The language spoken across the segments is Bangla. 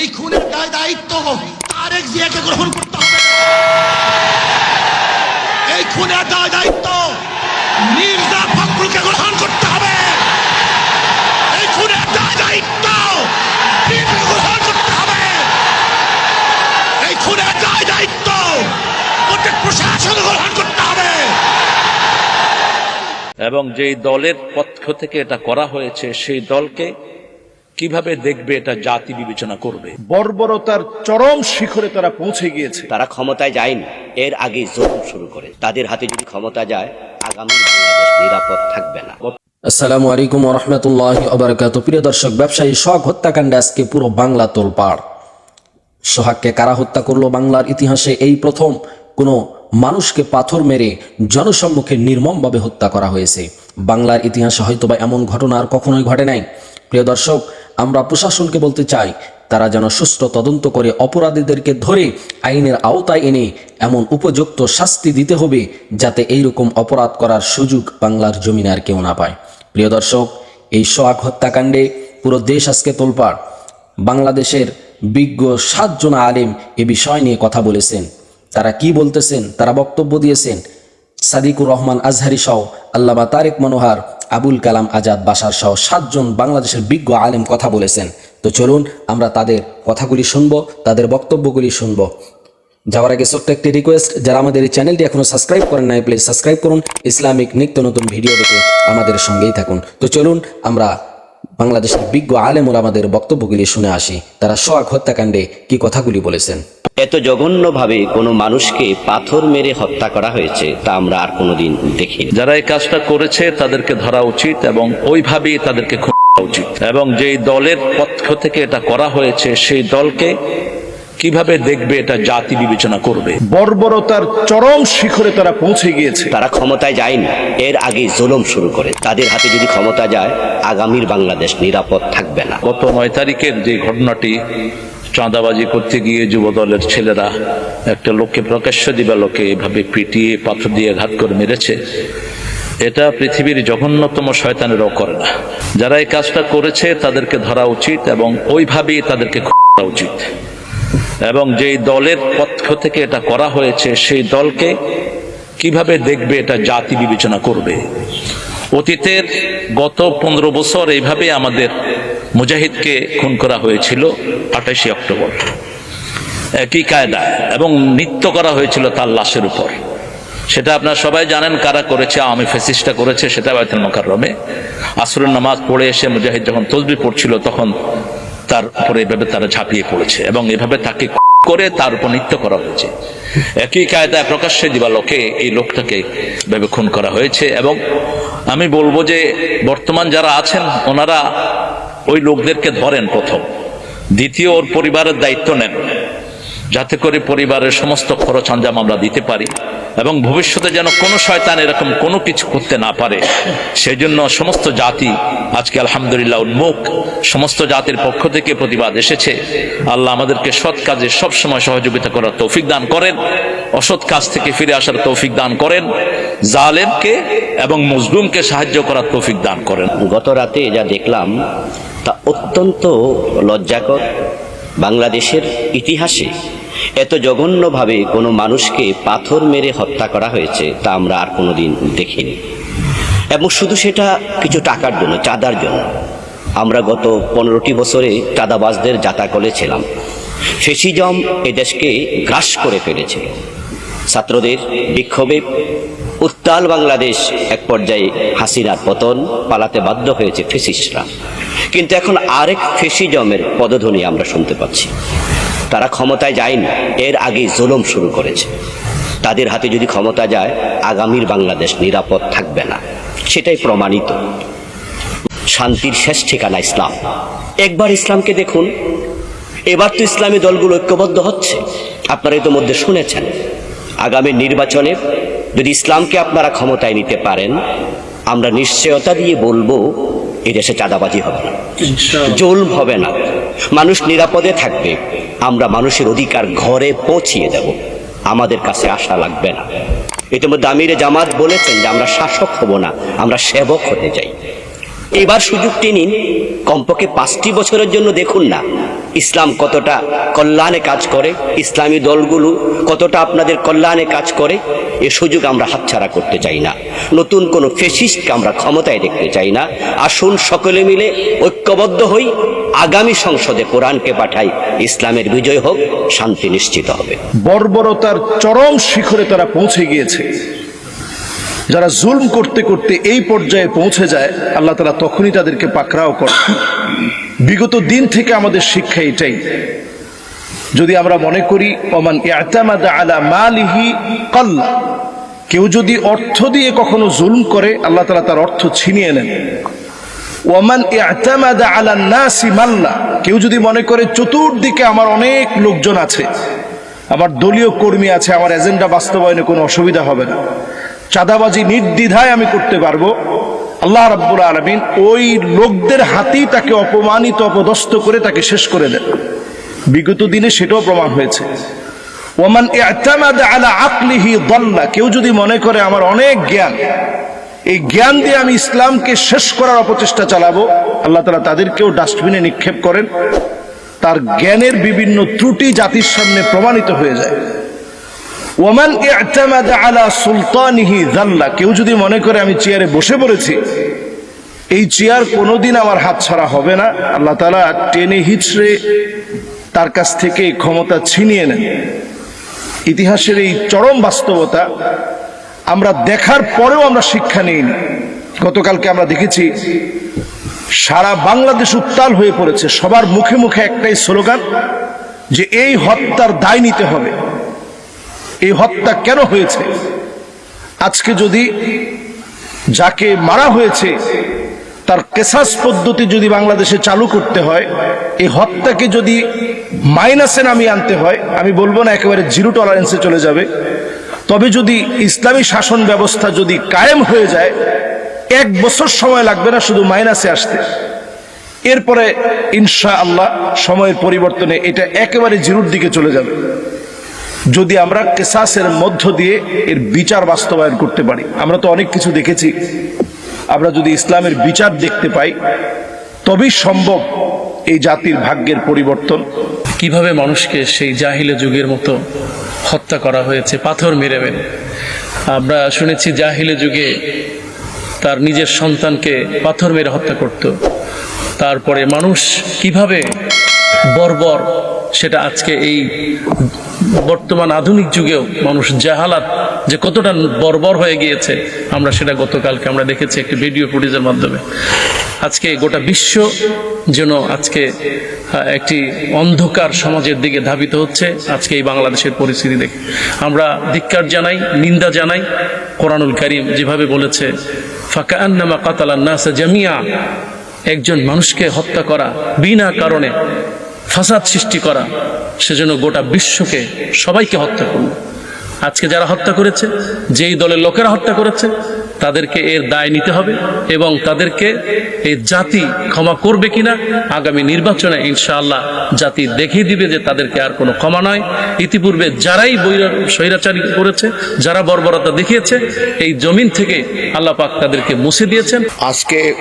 এই খুনের দায় দায়িত্ব তারেক জিয়াকে গ্রহণ করতে হবে। এই খুনের দায় দায়িত্ব মির্জা ফখরুলকে গ্রহণ করতে হবে। এই খুনের দায় দায়িত্ব এবং যেই দলের পক্ষ থেকে এটা করা হয়েছে, সেই দলকে কীভাবে দেখবে এটা জাতি বিবেচনা করবে? বর্বরতার চরম শিখরে তারা পৌঁছে গিয়েছে। তারা ক্ষমতায় যায়নি। এর আগে জোর শুরু করে। তাদের হাতে যদি ক্ষমতা যায় আগামী বাংলাদেশ নিরাপদ থাকবে না। আসসালামু আলাইকুম রহমতুল্লাহ অবরাকাত প্রিয় দর্শক ব্যবসায়ী শখ হত্যাকাণ্ডে আজকে পুরো বাংলা তোলপাড়। সোহাগকে কারা হত্যা করল বাংলার ইতিহাসে? এই প্রথম কোনো মানুষকে পাথর মেরে জনসম্মুখে নির্মমভাবে হত্যা করা হয়েছে। বাংলার ইতিহাসে হয়তোবা এমন ঘটনা আর কখনোই ঘটে নাই। প্রিয় দর্শক আমরা প্রশাসনকে বলতে চাই, তারা যেন সুষ্ঠু তদন্ত করে অপরাধীদেরকে ধরে আইনের আওতায় এনে এমন উপযুক্ত শাস্তি দিতে হবে যাতে এইরকম অপরাধ করার সুযোগ বাংলার জমিনে আর কেউ না পায়। প্রিয় দর্শক, এই সোহাগ হত্যাকাণ্ডে পুরো দেশ আজকে তোলপাড়। বাংলাদেশের বিজ্ঞ সাতজন আলেম এ বিষয় নিয়ে কথা বলেছেন। তারা কি বলতেছেন, তারা বক্তব্য দিয়েছেন সাদিকুর রহমান আজহারি সহ আল্লামা তারেক মনোহার, আবুল কালাম আজাদ বাসার সহ সাতজন বাংলাদেশের বিজ্ঞ আলেম কথা বলেছেন। তো চলুন আমরা তাদের কথাগুলি শুনব, তাদের বক্তব্যগুলি শুনব। যাওয়ার আগে ছোট্ট একটি রিকোয়েস্ট যারা আমাদের এই চ্যানেলটি এখনও সাবস্ক্রাইব করেন নাই প্লিজ সাবস্ক্রাইব করুন। ইসলামিক নিত্য নতুন ভিডিও দেখে আমাদের সঙ্গেই থাকুন। তো চলুন আমরা বাংলাদেশের বিজ্ঞ আলেমুল আমাদের বক্তব্যগুলি শুনে আসি। তারা সোহাগ হত্যাকাণ্ডে কি কথাগুলি বলেছেন? এত জঘন্যভাবে কোনো মানুষকে পাথর মেরে হত্যা করা হয়েছে তা আমরা আর কোনোদিন দেখিনি। যারা এই কাজটা করেছে তাদেরকে ধরা উচিত এবং ওইভাবেই তাদেরকে উচিত। এবং যেই দলের পক্ষ থেকে এটা করা হয়েছে সেই দলকে কীভাবে দেখবে এটা জাতি বিবেচনা করবে? বর্বরতার চরম শিখরে তারা পৌঁছে গিয়েছে। তারা ক্ষমতায় যায়নি। এর আগে জুলুম শুরু করে। তাদের হাতে যদি ক্ষমতা যায় আগামীর বাংলাদেশ নিরাপদ থাকবে না। গত নয় তারিখের যে ঘটনাটি চাঁদাবাজি করতে গিয়ে যুব দলের ছেলেরা একটা লোককে প্রকাশ্য দিবালোকে এভাবে পিটিয়ে, পাথর দিয়ে ঘাত করে মেরেছে। এটা পৃথিবীর জঘন্যতম শয়তানেরও করে না। যারা এই কাজটা করেছে তাদেরকে ধরা উচিত এবং ওইভাবেই তাদেরকে করা উচিত। এবং যেই দলের পক্ষ থেকে এটা করা হয়েছে, সেই দলকে কীভাবে দেখবে এটা জাতি বিবেচনা করবে? অতীতের গত পনেরো বছর এইভাবে আমাদের মুজাহিদকে খুন করা হয়েছিল আঠাশে অক্টোবর। একই কায়দা এবং নৃত্য করা হয়েছিল তার লাশের উপর। সেটা আপনারা সবাই জানেন কারা করেছে, আওয়ামী ফেসিসটা করেছে, সেটা বাইতুল মোকাররমে। আসরের নামাজ পড়ে এসে মুজাহিদ যখন তসবি পড়ছিল, তখন তার উপরে এভাবে তারা ঝাঁপিয়ে পড়েছে এবং এভাবে তাকে করে তার উপর নৃত্য করা হয়েছে। একই কায়দায় প্রকাশ্যে দিবা লোকে এই লোকটাকে ভেবে খুন করা হয়েছে এবং আমি বলব যে বর্তমান যারা আছেন, ওনারা ওই লোকদেরকে ধরেন প্রথম। দ্বিতীয় ওর পরিবারের দায়িত্ব নেন। যাতে করে পরিবারের সমস্ত খরচ আঞ্জাম আমরা দিতে পারি এবং ভবিষ্যতে যেন কোনো শয়তান এরকম কোনো কিছু করতে না পারে। সেই জন্য সমস্ত জাতি আজকে আলহামদুলিল্লাহ উন্মুখ। সমস্ত জাতির পক্ষ থেকে প্রতিবাদ এসেছে। আল্লাহ আমাদেরকে সৎ কাজে সবসময় সহযোগিতা করার তৌফিক দান করেন। অসৎ কাজ থেকে ফিরে আসার তৌফিক দান করেন। জালেমকে এবং মজলুমকে সাহায্য করার তৌফিক দান করেন। গত রাতে যা দেখলাম, তা অত্যন্ত লজ্জাকর বাংলাদেশের ইতিহাসে। এত জঘন্যভাবে কোনো মানুষকে পাথর মেরে হত্যা করা হয়েছে তা আমরা আর কোনোদিন দেখিনি। এবং শুধু সেটা কিছু টাকার জন্য, চাঁদার জন্য। আমরা গত পনেরোটি বছরে চাঁদাবাজদের জাতাকলে ছিলাম। ফেসিজম এদেশকে গ্রাস করে ফেলেছিল ছাত্রদের বিক্ষোভে উত্তাল বাংলাদেশ এক পর্যায়ে হাসিনার পতন পালাতে বাধ্য হয়েছে ফেসিস্টরা কিন্তু এখন আরেক ফেসিজমের পদধ্বনি আমরা শুনতে পাচ্ছি। তারা ক্ষমতায় যায়নি। এর আগেই জুলুম শুরু করেছে। তাদের হাতে যদি ক্ষমতা যায়, আগামীর বাংলাদেশ নিরাপদ থাকবে না। সেটাই প্রমাণিত। শান্তির শেষ ঠিকানা ইসলাম। একবার ইসলামকে দেখুন। এবার তো ইসলামী দলগুলো ঐক্যবদ্ধ হচ্ছে। আপনারা ইতিমধ্যে শুনেছেন। আগামী নির্বাচনে যদি ইসলামকে আপনারা ক্ষমতায় নিতে পারেন, আমরা নিশ্চয়তা দিয়ে বলব এই দেশে চাঁদাবাজি হবে। না জুলম হবে না। মানুষ নিরাপদে থাকবে। আমরা মানুষের অধিকার ঘরে পৌঁছিয়ে দেব। আমাদের কাছে আশা লাগবে না। ইতিমধ্যে আমিরে জামাত বলেছেন যে আমরা শাসক হব না আমরা সেবক হতে চাই। এবার সুযোগটি নিন। কমপক্ষে পাঁচটি বছরের জন্য দেখুন না। ইসলাম কতটা কল্যাণে কাজ করে, ইসলামী দলগুলো কতটা আপনাদের কল্যাণে কাজ করে, এ সুযোগ আমরা হাতছাড়া করতে চাই না। নতুন কোনো ফেসিস্টকে আমরা ক্ষমতায় দেখতে চাই না। আসুন সকলে মিলে ঐক্যবদ্ধ হই। আগামী সংসদে কোরআনকে পাঠাই, ইসলামের বিজয় হোক, শান্তি নিশ্চিত হবে। বর্বরতার চরম শিখরে তারা পৌঁছে গিয়েছে। যারা জুলম করতে করতে এই পর্যায়ে পৌঁছে যায়, আল্লাহ তালা তখনই তাদেরকে পাকড়াও করে বিগত দিন থেকে আমাদের শিক্ষা এটাই। যদি আমরা মনে করি ইয়াতামাদা আলা মালিহি কাল্লা, কেউ যদি অর্থ দিয়ে কখনো জুলম করে, আল্লাহ তালা তার অর্থ ছিনিয়ে নেন। ইয়াতামাদা আলা কেউ যদি মনে করে চতুর্দিকে আমার অনেক লোকজন আছে, আমার দলীয় কর্মী আছে, আমার এজেন্ডা বাস্তবায়নে কোনো অসুবিধা হবে না। চাঁদাবাজি নির্দ্বিধায় আমি করতে পারব। আল্লাহ রাব্বুল আলমিন ওই লোকদের হাতেই তাকে অপমানিত, অপদস্থ করে তাকে শেষ করে দেন। বিগত দিনে সেটাও প্রমাণ হয়েছে। ওমান আলা আকলিহি দল্লা কেউ যদি মনে করে আমার অনেক জ্ঞান, এই জ্ঞান দিয়ে আমি ইসলামকে শেষ করার অপচেষ্টা চালাবো, আল্লাহ তালা তাদেরকেও ডাস্টবিনে নিক্ষেপ করেন। তার জ্ঞানের বিভিন্ন ত্রুটি জাতির সামনে প্রমাণিত হয়ে যায়। ওমান ইআতামাদা আলা সুলতানিহি যাল্লা, কেউ যদি মনে করে আমি চেয়ারে বসে পড়েছি, এই চেয়ার কোনোদিন আমার হাত ছাড়া হবে না। আল্লাহ তালা টেনে হিচড়ে তার কাছ থেকে ক্ষমতা ছিনিয়ে নেন। ইতিহাসের এই চরম বাস্তবতা আমরা দেখার পরেও আমরা শিক্ষা নিইনি। গতকালকে আমরা দেখেছি, সারা বাংলাদেশ উত্তাল হয়ে পড়েছে। সবার মুখে মুখে একটাই স্লোগান, যে এই হত্যার দায় নিতে হবে। এই হত্যা কেন হয়েছে? আজকে যদি যাকে মারা হয়েছে, তার কেসাস পদ্ধতি যদি বাংলাদেশে চালু করতে হয়, এই হত্যাকে যদি মাইনাসে নামিয়ে আনতে হয়, আমি বলব না একেবারে জিরো টলারেন্সে চলে যাবে, তবে যদি ইসলামী শাসন ব্যবস্থা যদি কায়েম হয়ে যায়, এক বছর সময় লাগবে না শুধু মাইনাসে আসতে। এরপরে ইনশা আল্লাহ সময়ের পরিবর্তনে এটা একেবারে জিরোর দিকে চলে যাবে। যদি আমরা কেসাসের মধ্য দিয়ে এর বিচার বাস্তবায়ন করতে পারি, আমরা তো অনেক কিছু দেখেছি। আমরা যদি ইসলামের বিচার দেখতে পাই, তবেই সম্ভব এই জাতির ভাগ্যের পরিবর্তন। কীভাবে মানুষকে সেই জাহিলে যুগের মতো হত্যা করা হয়েছে, পাথর মেরে মেরে। আমরা শুনেছি জাহিলে যুগে তার নিজের সন্তানকে পাথর মেরে হত্যা করত। তারপরে মানুষ কীভাবে বর্বর সেটা আজকে এই বর্তমান আধুনিক যুগেও মানুষ জাহালাত যে কতটা বর্বর হয়ে গিয়েছে, আমরা সেটা গতকালকে আমরা দেখেছি একটি ভিডিও ফুটেজের মাধ্যমে। আজকে গোটা বিশ্ব যেন আজকে একটি অন্ধকার সমাজের দিকে ধাবিত হচ্ছে আজকে এই বাংলাদেশের পরিস্থিতি দেখে। আমরা ধিক্কার জানাই, নিন্দা জানাই। কোরআনুল করিম যেভাবে বলেছে, ফাঁকা আন্নামা কাতালান নাসা জামিয়া একজন মানুষকে হত্যা করা বিনা কারণে ফাসাদ সৃষ্টি করা সেজন্য গোটা বিশ্বকে সবাইকে হত্যা করল। আজকে যারা হত্যা করেছে, যেই দলের লোকেরা হত্যা করেছে, তাদেরকে এর দায় নিতে হবে এবং তাদেরকে এই জাতি ক্ষমা করবে কিনা আগামী নির্বাচনে ইনশাআল্লাহ জাতি দেখিয়ে দিবে যে তাদেরকে আর কোনো ক্ষমা নয়। ইতিপূর্বে যারাই বৈরা- স্বৈরাচারী করেছে, যারা বর্বরতা দেখিয়েছে, এই জমিন থেকে আল্লাহ পাক তাদেরকে মুছে দিয়েছেন। আজকে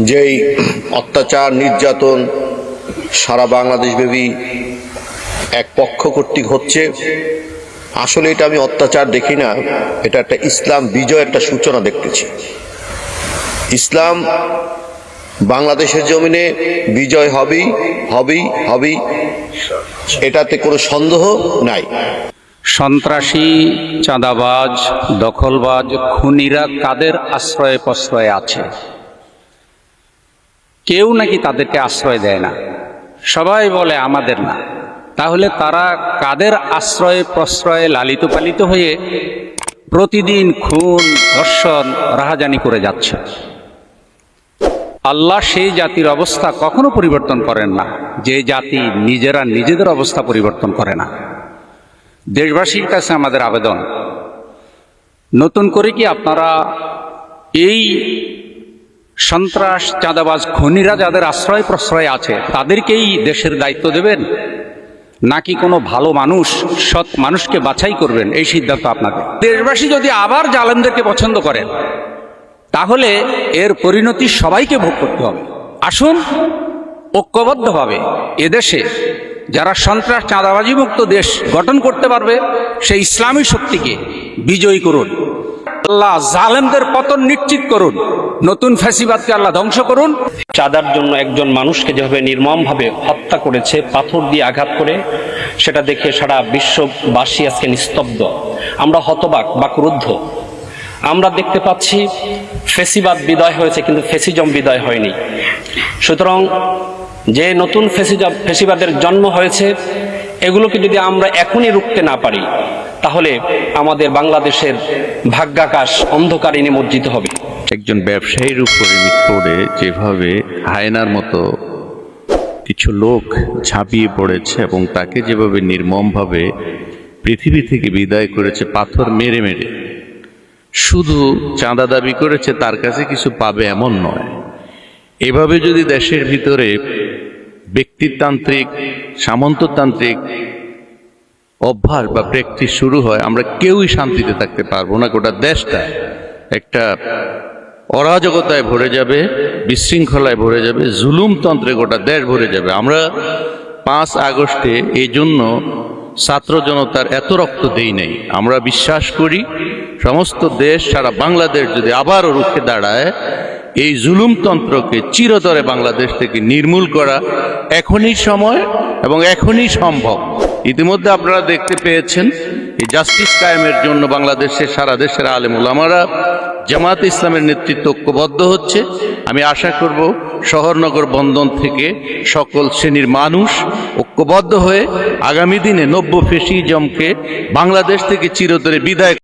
যেই অত্যাচার, নির্যাতন সারা বাংলাদেশ ব্যাপী এক পক্ষ কর্তৃক হচ্ছে। আসলে এটা আমি অত্যাচার দেখি না, এটা একটা ইসলাম বিজয় একটা সূচনা দেখতেছি। ইসলাম বাংলাদেশের জমিনে বিজয় হবেই হবেই হবেই, এটাতে কোনো সন্দেহ নাই। সন্ত্রাসী, চাঁদাবাজ, দখলবাজ, খুনিরা কাদের আশ্রয়ে প্রশ্রয়ে আছে? কেউ নাকি তাদেরকে আশ্রয় দেয় না। সবাই বলে আমাদের না। তাহলে তারা কাদের আশ্রয়ে প্রশ্রয়ে লালিত পালিত হয়ে প্রতিদিন খুন, ধর্ষণ, রাহাজানি করে যাচ্ছে? আল্লাহ সেই জাতির অবস্থা কখনো পরিবর্তন করেন না। যে জাতি নিজেরা নিজেদের অবস্থা পরিবর্তন করে না। দেশবাসীর কাছে আমাদের আবেদন, নতুন করে কি আপনারা এই সন্ত্রাস, চাঁদাবাজ খনিরা যাদের আশ্রয় প্রশ্রয় আছে, তাদেরকেই দেশের দায়িত্ব দেবেন? নাকি কোনো ভালো মানুষ, সৎ মানুষকে বাছাই করবেন? এই সিদ্ধান্ত আপনাদের। দেশবাসী যদি আবার জালেমদেরকে পছন্দ করেন তাহলে এর পরিণতি সবাইকে ভোগ করতে হবে। আসুন, ঐক্যবদ্ধভাবে এদেশে যারা সন্ত্রাস চাঁদাবাজি মুক্ত দেশ গঠন করতে পারবে, সেই ইসলামী শক্তিকে বিজয়ী করুন। আল্লাহ জালেমদের পতন নিশ্চিত করুন। নতুন ফ্যাসিবাদকে আল্লাহ ধ্বংস করুন। চাঁদার জন্য একজন মানুষকে যেভাবে নির্মমভাবে হত্যা করেছে, পাথর দিয়ে আঘাত করে, সেটা দেখে সারা বিশ্ববাসী আজকে নিস্তব্ধ। আমরা হতবাক বা ক্রুদ্ধ। আমরা দেখতে পাচ্ছি ফেসিবাদ বিদায় হয়েছে, কিন্তু ফেসিজম বিদায় হয়নি। সুতরাং যে নতুন ফেসিজম ফেসিবাদের জন্ম হয়েছে, এগুলোকে যদি আমরা এখনই রুখতে না পারি, তাহলে আমাদের বাংলাদেশের ভাগ্যাকাশ অন্ধকারে নিমজ্জিত হবে। একজন ব্যবসায়ীর উপরে পড়ে যেভাবে হায়নার মতো কিছু লোক ঝাঁপিয়ে পড়েছে এবং তাকে যেভাবে নির্মমভাবে পৃথিবী থেকে বিদায় করেছে, পাথর মেরে মেরে, শুধু চাঁদা দাবি করেছে, তার কাছে কিছু পাবে এমন নয়। এভাবে যদি দেশের ভিতরে ব্যক্তিতান্ত্রিক, সামন্ততান্ত্রিক অভ্যাস বা প্র্যাকটিস শুরু হয়, আমরা কেউই শান্তিতে থাকতে পারব না। গোটা দেশটা একটা অরাজকতায় ভরে যাবে, বিশৃঙ্খলায় ভরে যাবে, জুলুমতন্ত্রে গোটা দেশ ভরে যাবে। আমরা পাঁচ আগস্টে এই জন্য ছাত্র জনতার এত রক্ত দেই নাই। আমরা বিশ্বাস করি, সমস্ত দেশ, সারা বাংলাদেশ যদি আবারও রুখে দাঁড়ায়, এই জুলুমতন্ত্রকে চিরতরে বাংলাদেশ থেকে নির্মূল করা এখনই সময় এবং এখনই সম্ভব। ইতিমধ্যে আপনারা দেখতে পেয়েছেন, এই জাস্টিস কায়েমের জন্য বাংলাদেশের সারা দেশের আলেম ওলামারা জামাত ইসলামের নেতৃত্ব ঐক্যবদ্ধ হচ্ছে। আমি আশা করব শহরনগর বন্দন থেকে সকল শ্রেণির মানুষ ঐক্যবদ্ধ হয়ে আগামী দিনে নব্য ফেসিজমকে বাংলাদেশ থেকে চিরতরে বিদায়